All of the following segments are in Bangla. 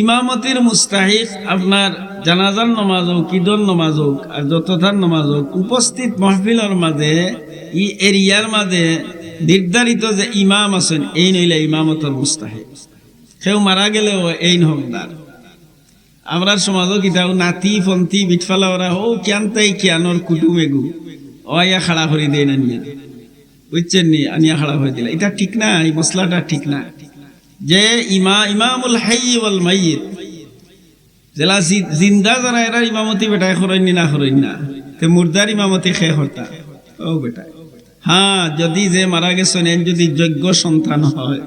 ইমামতির মুস্তাহিক আপনার জানাজার নমাজ হোক ঈদর নমাজ হোক আর যতথার নমাজ হোক, উপস্থিত মাহফিলের মাঝে ই এরিয়ার মাঝে নির্ধারিত যে ইমাম আছেন, এই নইলে ইমামতর মুস্তাহিক। সেও মারা গেলেও এই হকদার আমরা সমাজও কিতাও নাতি, ফন্তি বিটফালা ওরা ও কিয়ান তাই কিয়ানোর কুটুমেগু ও আইয়া খাড়া করে দিয়ে না নিয়ে। বুঝছেন নি? আনিয়া খাড়া হয়ে দিলা। এটা ঠিক না, এই মশলাটা ঠিক না। যে ইমা, ইমামুল হাই ওয়াল মাইয়িত। জেলা জিন্দা যারা, এরা ইমামতি বেটায় খরইন না খরইন না। তে মুর্দার ইমামতি খে হরতা ও বেটা হ্যাঁ যদি যে মারা গেছেন যদি যোগ্য সন্তান হয়,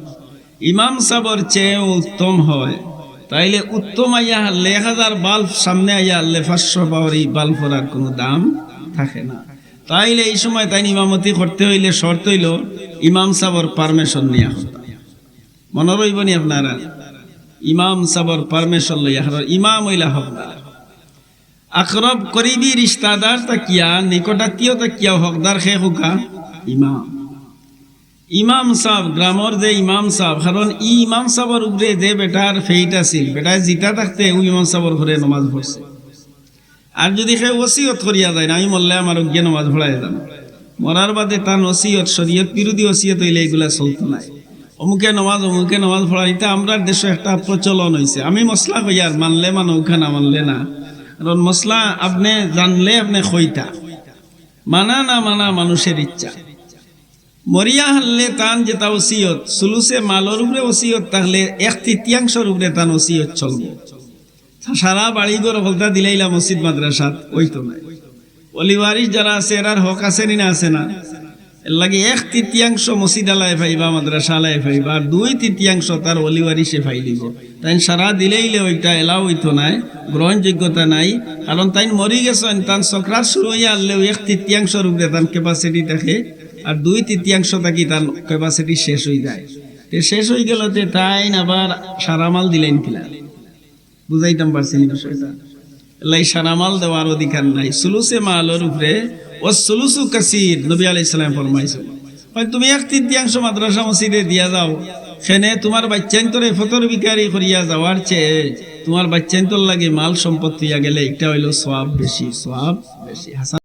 ইমাম সাবর চেয়ে উত্তম হয়, তাইলে উত্তম আইয়া হারলে এক হাজার বাল্ব সামনে আইয়া হারলে পাঁচশো পাওয়ার এই বাল্ব হরার কোনো দাম থাকে না। তাইলে এই সময় তাই ইমামতি করতে হইলে শর্ত হইল, ইমাম সাবর পারমিশন নিয়ে হতা মনে রইব নি আপনারা? ইমাম সাবর পারমিশন লইয়া হার ইমাম হইলা হকদার আকরব করিবি রিস্তাদার তাকিয়া নিকটাত্মীয় তাকিয়া হকদার খে হুকা? ইমাম। ইমাম সাহ গ্রামর যে ইমাম সাহ কারণ ই ইমাম সাহর উপরে যে বেটার ফেইট আছিল, বেটায় জিতা থাকতে ও ইমাম সাহর ঘরে নমাজ পড়ছে। আর যদি সে ওসিয়ত করিয়া যায় না আমি মরলে আমার অজ্ঞে নমাজ পড়াই যাম মরার বাদে তার ওসিয়ত, শরীয়ত বিরোধী ওসিয়ত হইলে এগুলা চলত নাই। অমুকে নমাজ অমুকে নমাজ পড়া এটা আমরা দেশে একটা প্রচলন হয়েছে আমি মশলা কইয়ার মানলে মানে ওখানে না মানলে না। কারণ মশলা আপনি জানলে আপনি খইতা। মানা না মানা মানুষের ইচ্ছা। মরিয়া হারলে তান যেটা ওসিয়ত, সুলুসে মালর উপরে ওসিয়ত, তাহলে এক তৃতীয়াংশর উপরে তান ওসিয়ত চলবো। সারা বাড়ি ঘর হলতা দিলাইলা মসজিদ, মাদ্রাসাত, ওই তো নাই। অলিবারিশ যারা আছে, এরার হক আছে না আছে না? লাগে এক তৃতীয়াংশ মসজিদ আলায় ফাইবা মাদ্রাসা আলায় ফাইবা, আর দুই তৃতীয়াংশ তার অলিবারিশে ফাইলিব তাই সারা দিলেইলে ওইটা এলাও হইতো নাই, গ্রহণযোগ্যতা নাই, কারণ তাই মরি গেছেন, তান চক্রাত শুরু হইয়া আনলেও এক তৃতীয়াংশর উপরে তার ক্যাপাসিটি থাকে, আর দুই তৃতীয়াংশ থাকি তার ক্যাপাসিটি শেষ হয়ে যায়। তে শেষ হয়ে গেল তে তাই আবার সারামাল দিলেন কিলা? বুঝাইতাম পারছি নি বিষয়টা। লাই সারামাল দেওয়ার অধিকার নাই। সুলুসে মালের উপরে তুমি এক তৃতীয়াংশ দিয়া যাও তোমার বাচ্চান্তরে ফতর যাওয়ার চেয়ে বাচ্চান্তর লাগে মাল সম্পত্তি গেলে এটা হইল সব বেশি সব বেশি। হাসান